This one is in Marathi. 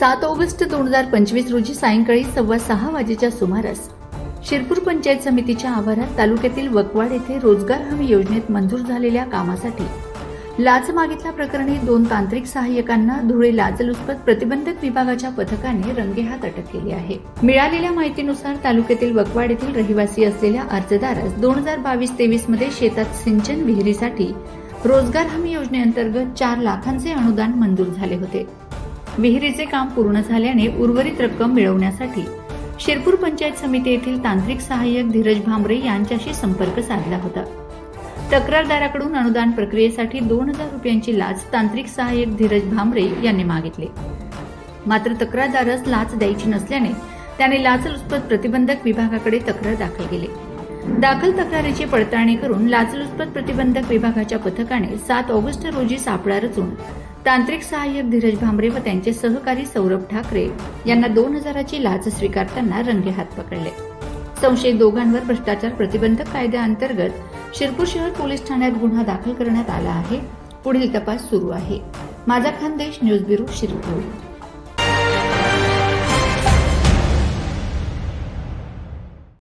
सात ऑगस्ट दोन हजार पंचवीस रोजी सायंकाळी सव्वा सहा वाजेच्या सुमारास शिरपूर पंचायत समितीच्या आवारात तालुक्यातील वकवाड येथे रोजगार हमी योजनेत मंजूर झालेल्या कामासाठी लाच मागितल्या प्रकरणी दोन तांत्रिक सहाय्यकांना धुळे लाचलुचपत प्रतिबंधक विभागाच्या पथकाने रंगेहात अटक केली आहे. मिळालेल्या माहितीनुसार तालुक्यातील वकवाड येथील रहिवासी असलेल्या अर्जदारास दोन हजार बावीस तेवीसमध्ये शेतात सिंचन विहिरीसाठी रोजगार हमी योजनेअंतर्गत चार लाखांचे अनुदान मंजूर झाले होते. विहिरीचे काम पूर्ण झाल्याने उर्वरित रक्कम मिळवण्यासाठी शिरपूर पंचायत समिती येथील तांत्रिक सहाय्यक धीरज भांबरे यांच्याशी संपर्क साधला होता. तक्रारदाराकडून अनुदान प्रक्रियेसाठी दोन हजार रुपयांची लाच तांत्रिक सहाय्यक धीरज भांबरे यांनी मागितले. मात्र तक्रारदारास लाच द्यायची नसल्याने त्याने लाचलुचपत प्रतिबंधक विभागाकडे तक्रार दाखल केली. दाखल तक्रारीची पडताळणी करून लाचलुचपत प्रतिबंधक विभागाच्या पथकाने सात ऑगस्ट रोजी सापळा रचून तांत्रिक सहाय्यक धीरज भांबरे व त्यांचे सहकारी सौरभ ठाकरे यांना दोन हजाराची लाच स्वीकारताना रंगे हात पकडले. संशयित दोघांवर भ्रष्टाचार प्रतिबंधक कायद्याअंतर्गत शिरपूर शहर पोलीस ठाण्यात गुन्हा दाखल करण्यात आला आहे. पुढील तपास सुरू आहे. माझा खानदेश न्यूज ब्युरो शिरपूर.